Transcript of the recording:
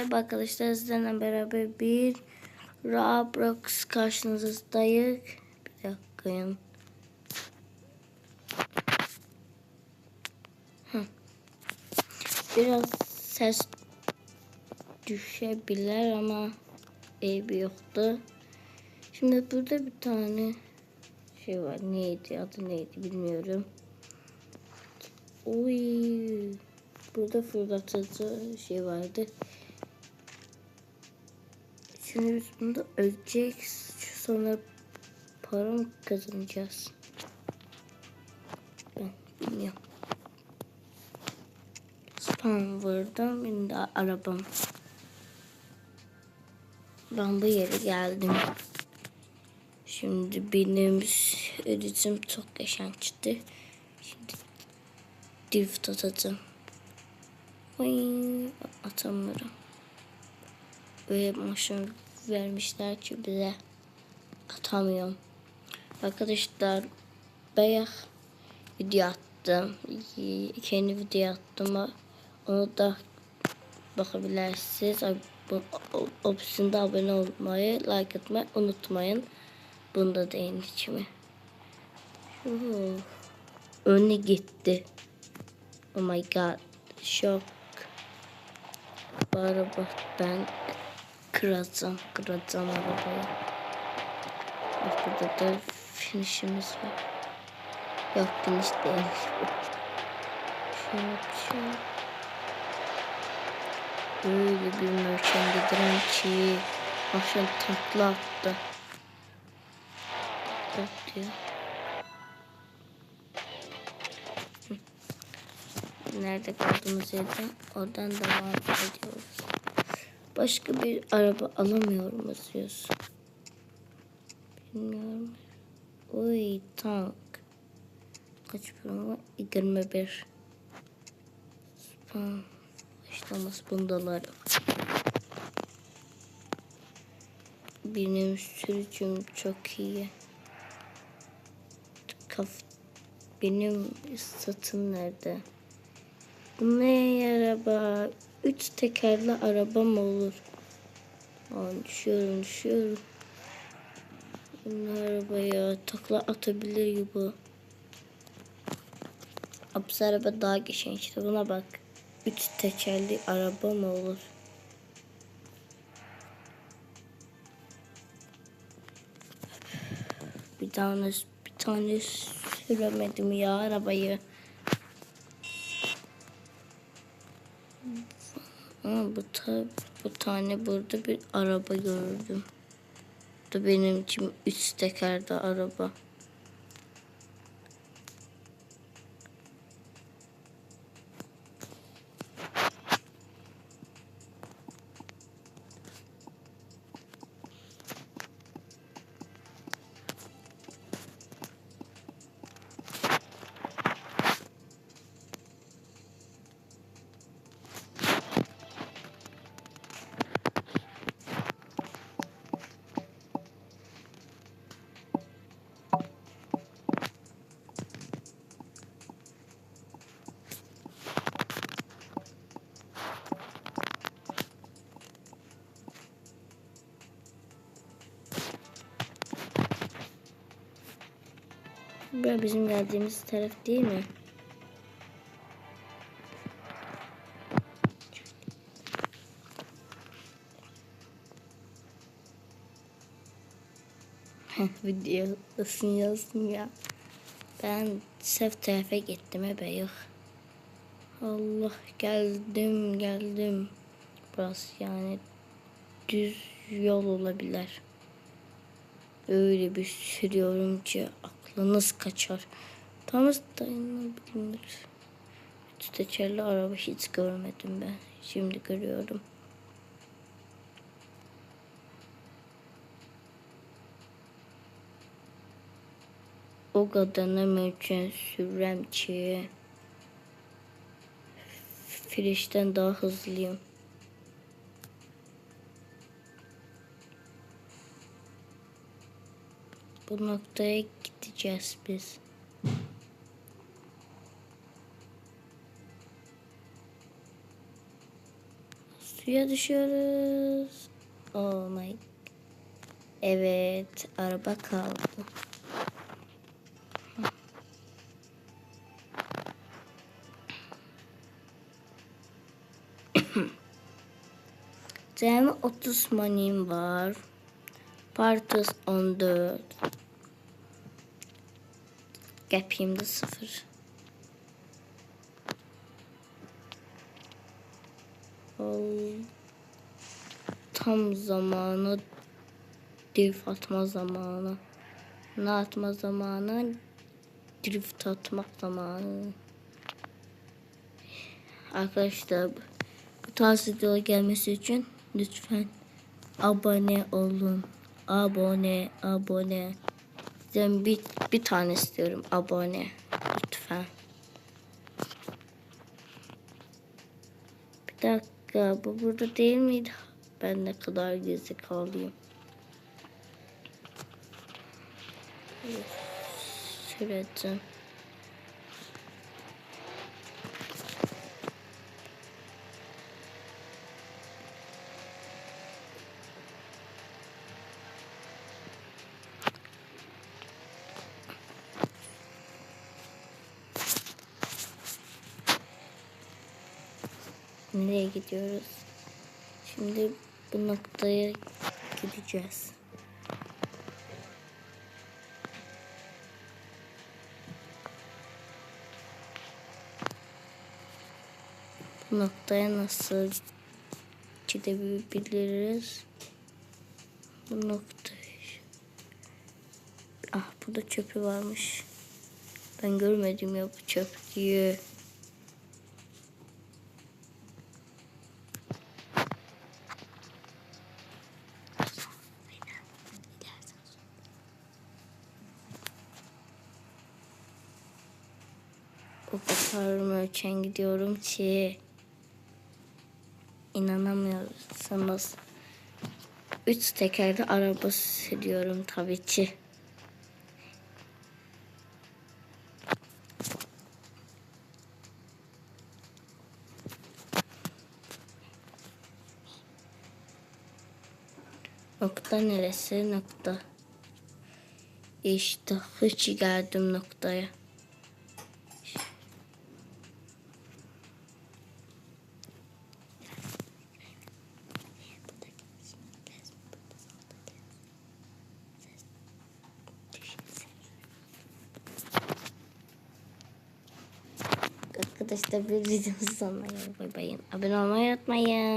Merhaba arkadaşlar sizlerle beraber bir Roblox karşınızdayız. Bir dakika ya. Hı. Biraz ses düşebilir ama evi yoktu. Şimdi burada bir tane şey var. Neydi adı neydi bilmiyorum. Oy. Burada fırlatıcı şey vardı. Şimdi biz bunda öleceğiz. Sonra para mı kazanacağız? Ben bilmiyorum. Vurdum. Benim de arabam. Ben bu yere geldim. Şimdi benim ödücüm çok yaşançtı. Şimdi drift atacağım. Oy, atamıyorum. Öyle maşın vermişler ki bize atamıyorum. Arkadaşlar bayağı video attım. Kendi video attım. Onu da bakabilirsiniz. Opsiyonda abone olmayı, like atmayı unutmayın. Bunda da en içime. Önüne gitti. Oh my god. Şok. Araba ben kıracağım. Kıracağım arabayı. Bak burada da finishimiz var. Yok bu. Şöyle bir şey. Böyle bir mercan gidiren ki akşam takla attı. Bak nerede kaldığımız yerden oradan devam ediyoruz. Başka bir araba alamıyor muyuz? Bilmiyorum. Oy tank. Kaç para 21. Spam. İşlemez bundalar. Benim sürücüm çok iyi. Kaf benim satın nerede? Bu ne araba? Üç tekerli araba mı olur? Aa, düşüyorum düşüyorum. Bu arabaya takla atabilir gibi. Hapis araba daha geçen işte buna bak. Üç tekerli araba mı olur? Bir tane bir tane süremedim ya arabayı. Ama bu, ta, bu tane burada bir araba gördüm. Bu benim için üç tekerli araba. Bu bizim geldiğimiz taraf değil mi? Videosunu yazdım ya. Ben sef tarafa gittim ebe yok. Allah geldim geldim. Burası yani düz yol olabilir. Öyle bir sürüyorum ki aklınız kaçar. Tam dayanabilir. Tekerli araba hiç görmedim ben. Şimdi görüyorum. O kadar mümkün sürem ki Frişten daha hızlıyım. Bu noktaya gideceğiz biz. Suya düşüyoruz. Oh my. Evet, araba kaldı. Cemi 30 manim var. Partus 14. Də 0. Ol- Tam zamanı drift atma zamanı. Ne atma zamanı? Drift atmak zamanı. Arkadaşlar bu tarz videolar gelmesi için lütfen abone olun. Abone, abone. Ben bir, bir tane istiyorum abone. Lütfen. Bir dakika bu burada değil miydi? Ben ne kadar gizli kalayım. Süreceğim. Nereye gidiyoruz? Şimdi bu noktaya gideceğiz. Bu noktaya nasıl gidebiliriz? Bu noktaya. Ah burada çöpü varmış. Ben görmedim ya bu çöp diye. Kadar ölçen gidiyorum ki inanamıyorsunuz. Üç tekerli araba sürüyorum tabii ki. Nokta neresi? Nokta. İşte hiç geldim noktaya. Arkadaşlar bir videomuz sonuna geldik. Bay bay. Abone olmayı unutmayın.